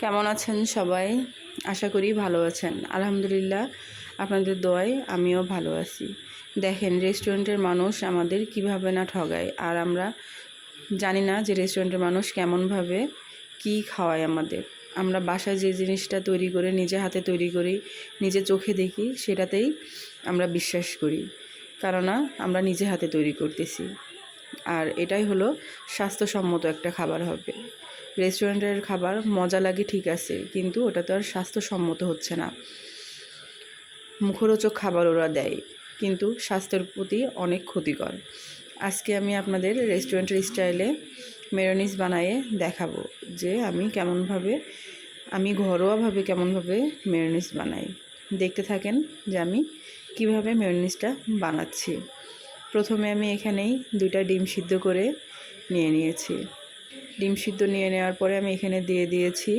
কেমন আছেন সবাই? আশা করি ভালো আছেন। আলহামদুলিল্লাহ, আপনাদের দোয়ায় আমিও ভালো আছি। দেখেন, রেস্টুরেন্টের মানুষ আমাদের কীভাবে না ঠগায়, আর আমরা জানি না যে রেস্টুরেন্টের মানুষ কেমনভাবে কি খাওয়ায় আমাদের। আমরা বাসায় যে জিনিসটা তৈরি করে, নিজে হাতে তৈরি করি, নিজে চোখে দেখি, সেটাতেই আমরা বিশ্বাস করি। কেননা, আমরা নিজে হাতে তৈরি করতেছি। আর এটাই হলো স্বাস্থ্যসম্মত একটা খাবার হবে। রেস্টুরেন্টের খাবার মজা লাগে ঠিক আছে, কিন্তু ওটা তো আর স্বাস্থ্যসম্মত হচ্ছে না। মুখরোচক খাবার ওরা দেয়, কিন্তু স্বাস্থ্যের প্রতি অনেক ক্ষতিকর। আজকে আমি আপনাদের রেস্টুরেন্টের স্টাইলে মেরোনিস বানায়ে দেখাবো যে আমি কেমনভাবে, আমি ঘরোয়াভাবে কেমনভাবে মেরোনিস বানাই। দেখতে থাকেন যে আমি কীভাবে মেরোনিসটা বানাচ্ছি। প্রথমে আমি এখানেই দুইটা ডিম সিদ্ধ করে নিয়ে নিয়েছি। ডিম সিদ্ধ নিয়ে নেওয়ার পরে আমি এখানে দিয়ে দিয়েছি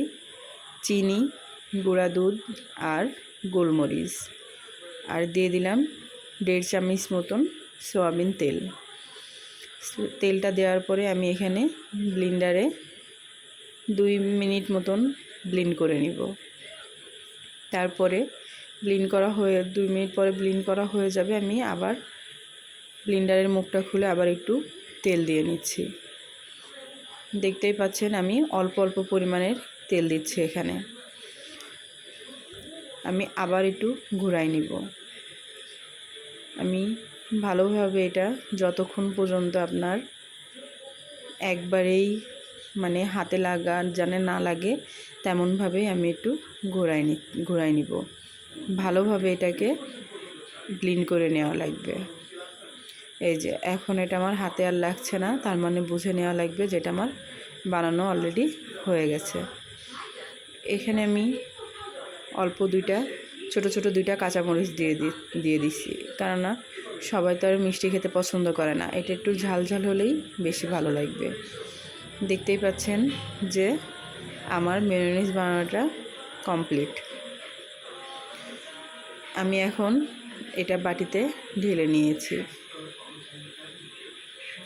চিনি, গুঁড়া দুধ আর গোলমরিচ। আর দিয়ে দিলাম দেড় চামচ মতন সোয়াবিন তেল। তেলটা দেওয়ার পরে আমি এখানে ব্লিন্ডারে দুই মিনিট মতন ব্লিন্ড করে নিব। তারপরে ব্লিন করা হয়ে, দুই মিনিট পরে ব্লিন করা হয়ে যাবে, আমি আবার ব্লিন্ডারের মুখটা খুলে আবার একটু তেল দিয়ে নিচ্ছি। দেখতেই পাচ্ছেন আমি অল্প অল্প পরিমাণের তেল দিচ্ছি এখানে। আমি আবার একটু ঘুরাই নিব। আমি ভালোভাবে এটা যতক্ষণ পর্যন্ত আপনার একবারেই মানে হাতে লাগা জানে না লাগে তেমনভাবেই আমি একটু ঘোরাই নি, ঘোরাই নিব। ভালোভাবে এটাকে ক্লিন করে নেওয়া লাগবে। এই যে, এখন এটা আমার হাতে আর লাগছে না, তার মানে বুঝে নেওয়া লাগবে যেটা আমার বানানো অলরেডি হয়ে গেছে। এখানে আমি অল্প দুইটা, ছোট ছোট দুইটা কাঁচামরিচ দিয়ে দিয়ে দিছি। কেননা সবাই তো আর মিষ্টি খেতে পছন্দ করে না, এটা একটু ঝাল ঝাল হলেই বেশি ভালো লাগবে। দেখতেই পাচ্ছেন যে আমার মেয়োনিজ বানানোটা কমপ্লিট আমি এখন এটা বাটিতে ঢেলে নিয়েছি।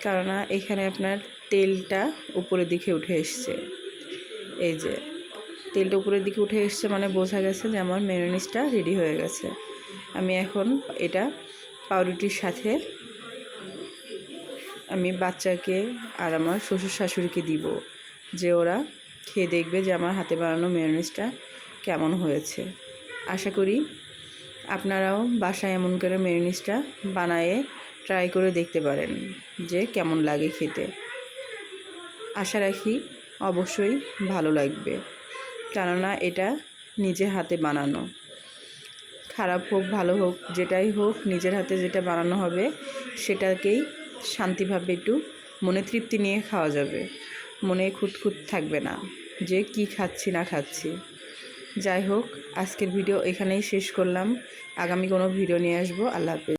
কেননা এখানে আপনার তেলটা উপরের দিকে উঠে এসছে। এই যে, তেলটা উপরের দিকে উঠে এসছে মানে বোঝা গেছে যে আমার মেয়োনিজটা রেডি হয়ে গেছে। আমি এখন এটা পাউরুটির সাথে আমি বাচ্চাকে আর আমার শ্বশুর শাশুড়িকে দিব যে ওরা খেয়ে দেখবে যে আমার হাতে বানানো মেয়োনিজটা কেমন হয়েছে। আশা করি আপনারাও বাসায় এমন করে মেয়োনিজটা বানায়ে ট্রাই করে দেখতে পারেন যে কেমন লাগে খেতে। আশা রাখি অবশ্যই ভালো লাগবে, কেননা এটা নিজে হাতে বানানো। খারাপ হোক, ভালো হোক, যেটাই হোক, নিজের হাতে যেটা বানানো হবে, সেটাকেই শান্তিভাবে একটু মনে তৃপ্তি নিয়ে খাওয়া যাবে। মনে খুঁতখুত থাকবে না যে কি খাচ্ছি, না খাচ্ছি। যাই হোক, আজকের ভিডিও এখানেই শেষ করলাম। আগামী কোনো ভিডিও নিয়ে আসব। আল্লাহ হাফেজ।